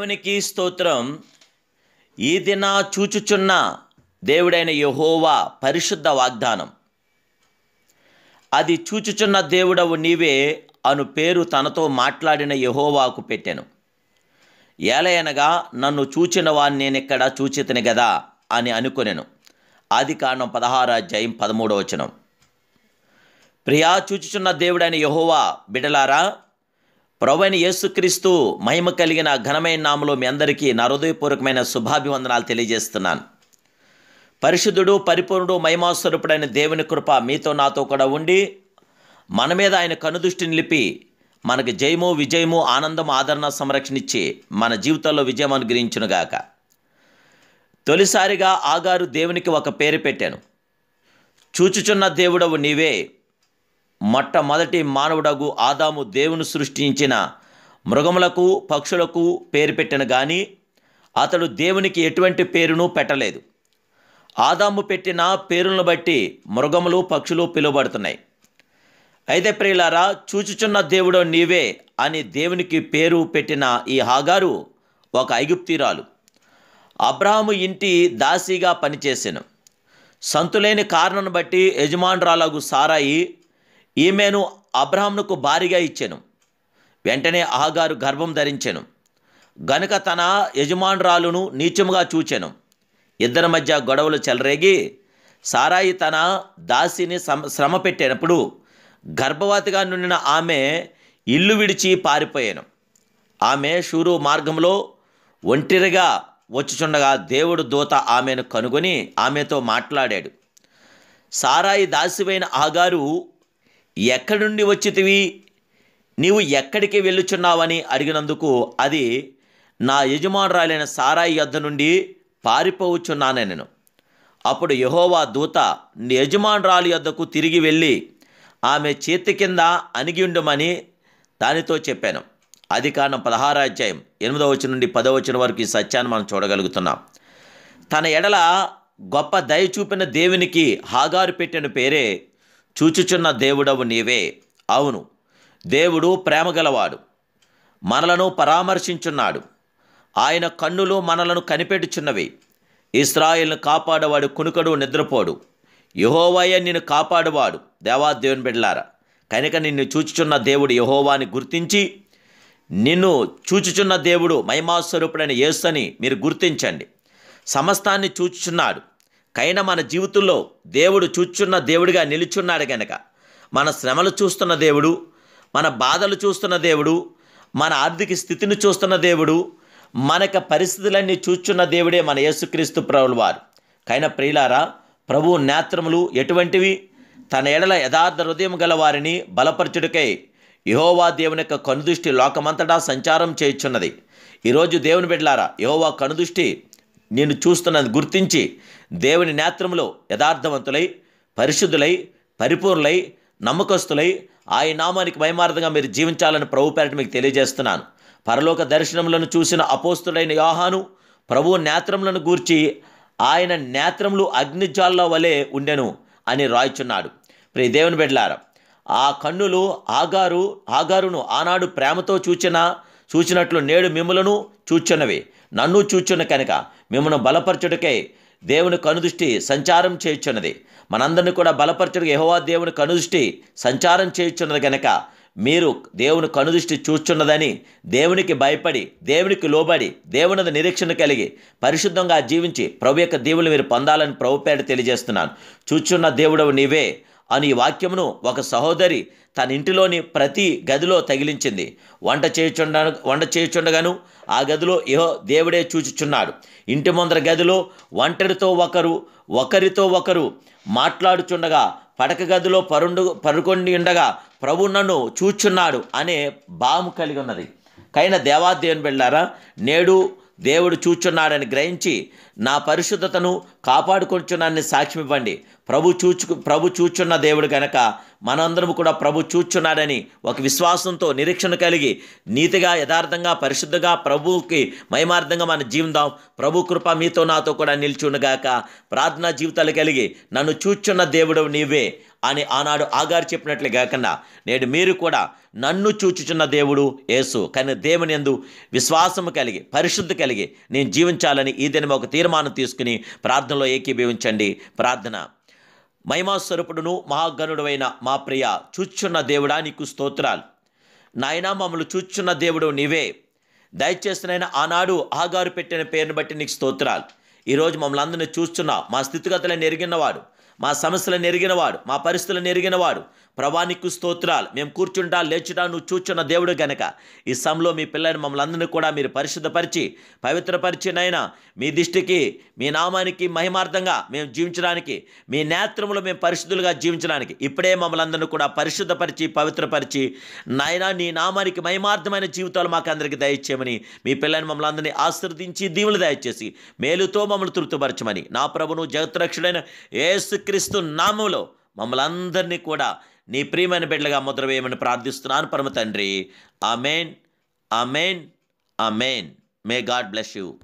దేవునికి స్తోత్రం. ఈ దిన చూచుచున్న దేవుడైన యహోవా పరిశుద్ధ వాగ్దానం. అది చూచుచున్న దేవుడవు నీవే అను పేరు తనతో మాట్లాడిన యహోవాకు పెట్టాను. ఏలయనగా నన్ను చూచిన నేను ఇక్కడ చూచితిని గదా అని అనుకునేను. ఆది కాండం పదహారు అధ్యాయం పదమూడవచనం ప్రియా చూచుచున్న దేవుడైన యహోవా బిడలారా ప్రభువైన యేసుక్రీస్తు మహిమ కలిగిన ఘనమైన నామలో మీ అందరికీ నా హృదయపూర్వకమైన శుభాభివందనాలు తెలియజేస్తున్నాను. పరిశుద్ధుడు పరిపూర్ణుడు మహిమాస్వరూపుడైన దేవుని కృప మీతో నాతో కూడా ఉండి మన మీద ఆయన కనుదృష్టిని నిలిపి మనకు జయము విజయము ఆనందం ఆదరణ సంరక్షణ ఇచ్చి మన జీవితంలో విజయం అనుగ్రహించునుగాక. తొలిసారిగా ఆగారు దేవునికి ఒక పేరు పెట్టాను. చూచుచున్న దేవుడవు నీవే మొట్టమొదటి మానవుడగు ఆదాము దేవుని సృష్టించిన మృగములకు పక్షులకు పేరు పెట్టిన కానీ అతడు దేవునికి ఎటువంటి పేరును పెట్టలేదు. ఆదాము పెట్టిన పేరులను బట్టి మృగములు పక్షులు పిలువబడుతున్నాయి. అయితే ప్రియులారా చూచుచున్న దేవుడు నీవే అని దేవునికి పేరు పెట్టిన ఈ హాగారు ఒక ఐగుప్తిరాలు. అబ్రాహాము ఇంటి దాసిగా పనిచేసాను. సంతులేని కారణం బట్టి యజమానురాలగు సారాయి ఈమెను అబ్రాహామునకు భారీగా ఇచ్చెను. వెంటనే ఆగారు గర్భం ధరించెను. గనుక తన యజమానురాలును నీచముగా చూచెను. ఇద్దరి మధ్య గొడవలు చెలరేగి సారాయి తన దాసిని శ్రమ పెట్టినప్పుడు గర్భవతిగా నుండిన ఆమె ఇల్లు విడిచి పారిపోయాను. ఆమె షూరు మార్గంలో ఒంటిరిగా వచ్చుచుండగా దేవుడు దూత ఆమెను కనుగొని ఆమెతో మాట్లాడాడు. సారాయి దాసివైన ఆగారు ఎక్కడి నుండి వచ్చితివి నీవు ఎక్కడికి వెళ్ళుచున్నావని అడిగినందుకు అది నా యజమానురాలైన సారాయి యొద్ద నుండి పారిపోవచ్చున్నానే నేను. అప్పుడు యహోవా దూత నీ యజమానురాలు యొద్దకు తిరిగి వెళ్ళి ఆమె చేతి కింద అణిగి ఉండమని దానితో చెప్పాను. అది కారణం పదహారు అధ్యాయం వచ్చిన నుండి పదో వచ్చిన వరకు ఈ సత్యాన్ని మనం చూడగలుగుతున్నాం. తన ఎడల గొప్ప దయ చూపిన దేవునికి హాగారు పెట్టిన పేరే చూచుచున్న దేవుడవు నీవే. అవును దేవుడు ప్రేమగలవాడు. మనలను పరామర్శించున్నాడు. ఆయన కన్నులు మనలను కనిపెట్టుచున్నవి. ఇస్రాయిల్ను కాపాడవాడు కునుకడు నిద్రపోడు. యహోవాయ నిన్ను కాపాడువాడు. దేవా దేవుని బిడ్డలారా కనుక నిన్ను చూచుచున్న దేవుడు యహోవాని గుర్తించి నిన్ను చూచుచున్న దేవుడు మహిమాస్వరూపుడైన యేసుని మీరు గుర్తించండి. సమస్తాన్ని చూచుచున్నాడు. కైన మన జీవితంలో దేవుడు చూచున్న దేవుడిగా నిలుచున్నాడు గనక. మన శ్రమలు చూస్తున్న దేవుడు మన బాధలు చూస్తున్న దేవుడు మన ఆర్థిక స్థితిని చూస్తున్న దేవుడు మనక పరిస్థితులన్నీ చూచున్న దేవుడే మన యేసుక్రీస్తు ప్రభులు వారు కైన ప్రియులారా ప్రభు నేత్రములు ఎటువంటివి? తన ఎడల యథార్థ హృదయం గల వారిని బలపరచుడికై యహోవా దేవుని యొక్క కనుదృష్టి లోకమంతటా సంచారం చేయుచున్నది. ఈరోజు దేవుని బిడ్డలారా యహోవా కనుదృష్టి నేను చూస్తున్నది గుర్తించి దేవుని నేత్రములో యథార్థవంతులై పరిశుద్ధులై పరిపూర్ణులై నమ్మకస్తులై ఆయన నామానికి భయమార్థంగా మీరు జీవించాలని ప్రభు పేరట మీకు తెలియజేస్తున్నాను. పరలోక దర్శనములను చూసిన అపోస్తుడైన యోహాను ప్రభు నేత్రములను గూర్చి ఆయన నేత్రములు అగ్నిజాల్లో వలె ఉండెను అని రాయిచున్నాడు. ప్రియ దేవుని బిడ్డలారా ఆ కన్నులు ఆగారు ఆగారును ఆనాడు ప్రేమతో చూచిన చూచినట్లు నేడు మిమ్మలను చూచున్నవి నన్ను చూచున్న కనుక. మిమ్మల్ని బలపరచుటకై దేవుని కనుదృష్టి సంచారం చేయుచున్నది. మనందరిని కూడా బలపరచుడికి యహోవా దేవుని కనుదృష్టి సంచారం చేయుచున్నది గనక మీరు దేవుని కనుదృష్టి చూచున్నదని దేవునికి భయపడి దేవునికి లోబడి దేవుని నిరీక్షణ కలిగి పరిశుద్ధంగా జీవించి ప్రభు యొక్క దేవుని మీరు పొందాలని ప్రభు పేరు తెలియజేస్తున్నాను. చూచున్న దేవుడవు నీవే. అని వాక్యమును ఒక సహోదరి తన ఇంటిలోని ప్రతి గదిలో తగిలించింది. వంట చేయుచుండ వంట చేయుచుండగాను ఆ గదిలో ఏహో దేవుడే చూచుచున్నాడు. ఇంటి ముందర గదిలో ఒంటరితో ఒకరు ఒకరితో ఒకరు మాట్లాడుచుండగా పడక గదిలో పరుండు పరుకొండి ఉండగా ప్రభు నన్ను చూచున్నాడు అనే భావము కలిగి ఉన్నది. కైన దేవాదేవుని వెళ్ళారా నేడు దేవుడు చూచున్నాడని గ్రహించి నా పరిశుద్ధతను కాపాడుకొంచున్నాన్ని సాక్ష్యం ఇవ్వండి ప్రభు చూచు ప్రభు చూచున్న దేవుడు గనక మనందరం కూడా ప్రభు చూచున్నాడని ఒక విశ్వాసంతో నిరీక్షణ కలిగి నీతిగా యథార్థంగా పరిశుద్ధంగా ప్రభువుకి మహిమార్థంగా మన జీవిద్దాం ప్రభు కృప మీతో నాతో కూడా నిల్చుండగాక ప్రార్థనా జీవితాలు కలిగి నన్ను చూచున్న దేవుడు నీవే. అని ఆనాడు ఆగారు చెప్పినట్లే కాకుండా నేడు మీరు కూడా నన్ను చూచుచున్న దేవుడు యేసు. కానీ దేవుని ఎందు విశ్వాసము కలిగి పరిశుద్ధి కలిగి నేను జీవించాలని ఈ దినం ఒక తీర్మానం తీసుకుని ప్రార్థనలో ఏకీభవించండి. ప్రార్థన. మహిమా స్వరూపుడును మా ప్రియ చూచున్న దేవుడా నీకు స్తోత్రాలు. నాయనా మమ్మల్ని చూచున్న దేవుడు నీవే. దయచేసి నాయన ఆనాడు ఆగారు పెట్టిన పేరుని బట్టి నీకు స్తోత్రాలు. ఈరోజు మమ్మల్ని అందరినీ చూస్తున్నా మా స్థితిగతులను ఎరిగినవాడు మా సమస్యలను ఎరిగినవాడు మా పరిస్థితులను ఎరిగినవాడు ప్రభానికి స్తోత్రాలు. మేము కూర్చుంటా లేచుటా నువ్వు చూచున్న దేవుడు గనక. ఈ సమలో మీ పిల్లని మమ్మల్ని అందరినీ కూడా మీరు పరిశుద్ధపరిచి పవిత్రపరిచినైనా మీ దిష్టికి మీ నామానికి మహిమార్థంగా మేము జీవించడానికి మీ నేత్రములు మేము పరిశుద్ధులుగా జీవించడానికి ఇప్పుడే మమ్మల్ని అందరినీ కూడా పరిశుద్ధపరిచి పవిత్రపరిచి నాయనా నీ నామానికి మహిమార్థమైన జీవితాలు మాకు అందరికీ దయచేయమని మీ పిల్లని మమ్మల్ని అందరినీ ఆశీర్దించి దీవులు దయచేసి మేలుతో మమ్మల్ని తృప్తిపరచమని నా ప్రభును జగత్రక్షుడైన ఏసుక్రీస్తు నామంలో మమ్మల్ని అందరినీ కూడా నీ ప్రియమైన బిడ్డలుగా ముద్ర వేయమని ప్రార్థిస్తున్నాను పరమ తండ్రి. Amen amen amen may God bless you